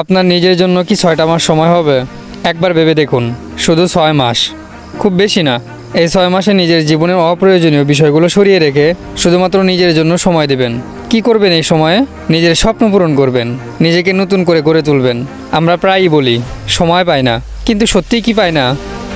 আপনার নিজের জন্য কি ছয়টা মাস সময় হবে? একবার ভেবে দেখুন, শুধু ছয় মাস। খুব বেশি না, এই ছয় মাসে নিজের জীবনের অপ্রয়োজনীয় বিষয়গুলো সরিয়ে রেখে শুধুমাত্র নিজের জন্য সময় দেবেন। কি করবেন এই সময়ে? নিজের স্বপ্ন পূরণ করবেন, নিজেকে নতুন করে গড়ে তুলবেন। আমরা প্রায়ই বলি, সময় পাই না, কিন্তু সত্যিই কি পাই না?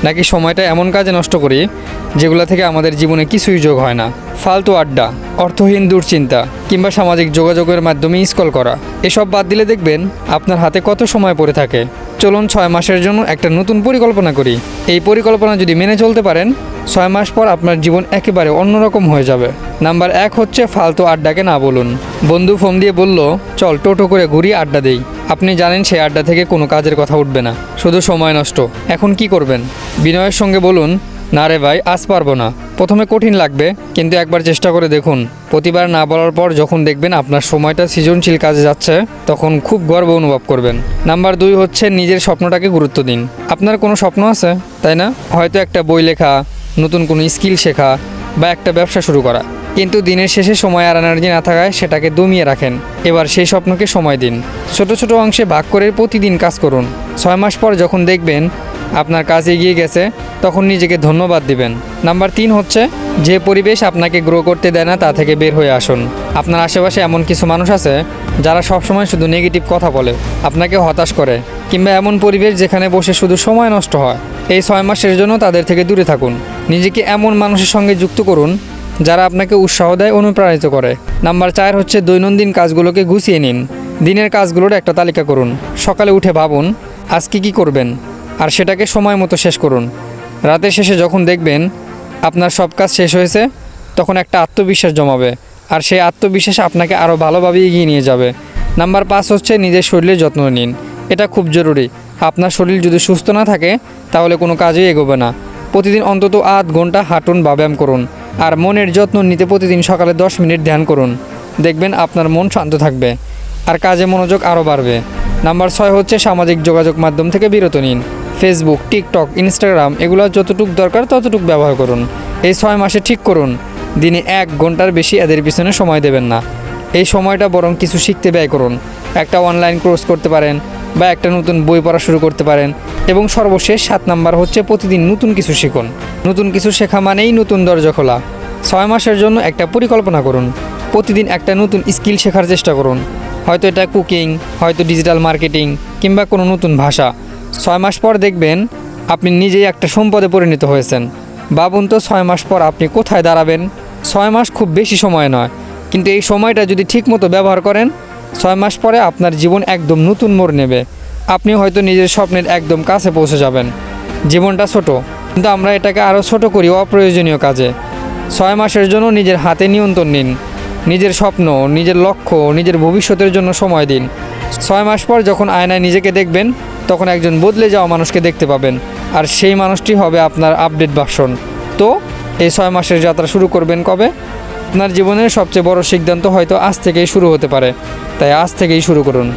নাকি সময়টা এমন কাজে নষ্ট করি যেগুলো থেকে আমাদের জীবনে কিছুই যোগ হয় না? ফালতু আড্ডা, অর্থহীন দুশ্চিন্তা, কিংবা সামাজিক যোগাযোগের মাধ্যমে স্কল করা। এসব বাদ দিলে দেখবেন আপনার হাতে কত সময় পড়ে থাকে। চলুন ছয় মাসের জন্য একটা নতুন পরিকল্পনা করি। এই পরিকল্পনা যদি মেনে চলতে পারেন ছয় মাস পর আপনার জীবন একেবারে অন্যরকম হয়ে যাবে। নাম্বার এক হচ্ছে ফালতু আড্ডাকে না বলুন। বন্ধু ফোন দিয়ে বলল, চল টোটো করে ঘুরি আড্ডা দেই। আপনি জানেন সেই আড্ডা থেকে কোনো কাজের কথা উঠবে না। শুধু সময় নষ্ট। এখন কি করবেন? বিনয়ের সঙ্গে বলুন, না রে ভাই, আজ পারব না। প্রথমে কঠিন লাগবে, কিন্তু একবার চেষ্টা করে দেখুন। প্রতিবার না বলার পর যখন দেখবেন আপনার সময়টা সৃজনশীল কাজে যাচ্ছে, তখন খুব গর্ব অনুভব করবেন। নাম্বার দুই হচ্ছে নিজের স্বপ্নটাকে গুরুত্ব দিন। আপনার কোনো স্বপ্ন আছে? তাই না? হয়তো একটা বই লেখা নতুন কোনো স্কিল শেখা বা একটা ব্যবসা শুরু করা। কিন্তু দিনের শেষে সময় আর এনার্জি না থাকায় সেটাকে দমিয়ে রাখেন। এবার সেই স্বপ্নকে সময় দিন। ছোট ছোট অংশে ভাগ করে প্রতিদিন কাজ করুন। ছয় মাস পর যখন দেখবেন আপনার কাজ এগিয়ে গেছে, তখন নিজেকে ধন্যবাদ দিবেন। নাম্বার তিন হচ্ছে, যে পরিবেশ আপনাকে গ্রো করতে দেয় না, তা থেকে বের হয়ে আসুন। আপনার আশেপাশে এমন কিছু মানুষ আছে, যারা সবসময় শুধু নেগেটিভ কথা বলে, আপনাকে হতাশ করে, কিংবা এমন পরিবেশ যেখানে বসে শুধু সময় নষ্ট হয়। এই ছয় মাসের জন্য তাদের থেকে দূরে থাকুন। নিজেকে এমন মানুষের সঙ্গে যুক্ত করুন, যারা আপনাকে উৎসাহ দেয়, অনুপ্রাণিত করে। নাম্বার চার হচ্ছে, দৈনন্দিন কাজগুলোকে গুছিয়ে নিন। দিনের কাজগুলোর একটা তালিকা করুন। সকালে উঠে ভাবুন, আজকে কি করবেন? আর সেটাকে সময় মতো শেষ করুন। রাতের শেষে যখন দেখবেন আপনার সব কাজ শেষ হয়েছে, তখন একটা আত্মবিশ্বাস জমাবে, আর সেই আত্মবিশ্বাস আপনাকে আরও ভালোভাবে এগিয়ে নিয়ে যাবে। নাম্বার পাঁচ হচ্ছে নিজের শরীরের যত্ন নিন। এটা খুব জরুরি। আপনার শরীর যদি সুস্থ না থাকে, তাহলে কোনো কাজেই এগোবে না। প্রতিদিন অন্তত আধ ঘণ্টা হাঁটুন বা ব্যায়াম করুন, আর মনের যত্ন নিতে প্রতিদিন সকালে দশ মিনিট ধ্যান করুন। দেখবেন আপনার মন শান্ত থাকবে, আর কাজে মনোযোগ আরও বাড়বে। নাম্বার ছয় হচ্ছে সামাজিক যোগাযোগ মাধ্যম থেকে বিরত নিন। ফেসবুক টিকটক ইনস্টাগ্রাম এগুলো যতটুক দরকার ততটুক ব্যবহার করুন। এই ছয় মাসে ঠিক করুন। দিনে এক ঘণ্টার বেশি এদের পিছনে সময় দেবেন না। এই সময়টা বরং কিছু শিখতে ব্যয় করুন। একটা অনলাইন কোর্স করতে পারেন বা একটা নতুন বই পড়া শুরু করতে পারেন এবং সর্বশেষ সাত নাম্বার হচ্ছে প্রতিদিন নতুন কিছু শিখুন। নতুন কিছু শেখা মানেই নতুন দরজা খোলা। ছয় মাসের জন্য একটা পরিকল্পনা করুন। প্রতিদিন একটা নতুন স্কিল শেখার চেষ্টা করুন। হয়তো এটা কুকিং হয়তো ডিজিটাল মার্কেটিং কিংবা কোনো নতুন ভাষা। ছয় মাস পর দেখবেন আপনি নিজেই একটা সম্পদে পরিণত হয়েছেন। ভাবুন তো, ছয় মাস পর আপনি কোথায় দাঁড়াবেন? ছয় মাস খুব বেশি সময় নয়। কিন্তু এই সময়টা যদি ঠিকমতো ব্যবহার করেন, ছয় মাস পরে আপনার জীবন একদম নতুন মোড় নেবে। আপনি হয়তো নিজের স্বপ্নের একদম কাছে পৌঁছে যাবেন। জীবনটা ছোট, কিন্তু আমরা এটাকে আরও ছোট করি অপ্রয়োজনীয় কাজে। ছয় মাসের জন্য নিজের হাতে নিয়ন্ত্রণ নিন। নিজের স্বপ্ন, নিজের লক্ষ্য, নিজের ভবিষ্যতের জন্য সময় দিন। ছয় মাস পর যখন আয়নায় নিজেকে দেখবেন তখন একজন বদলে যাওয়া মানুষকে দেখতে পাবেন। আর সেই মানুষটি হবে আপনার আপডেট ভার্সন। তো এই ছয় মাসের যাত্রা শুরু করবেন কবে? আপনার জীবনের সবচেয়ে বড় সিদ্ধান্ত হয়তো আজ থেকেই শুরু হতে পারে। তাই আজ থেকেই শুরু করুন।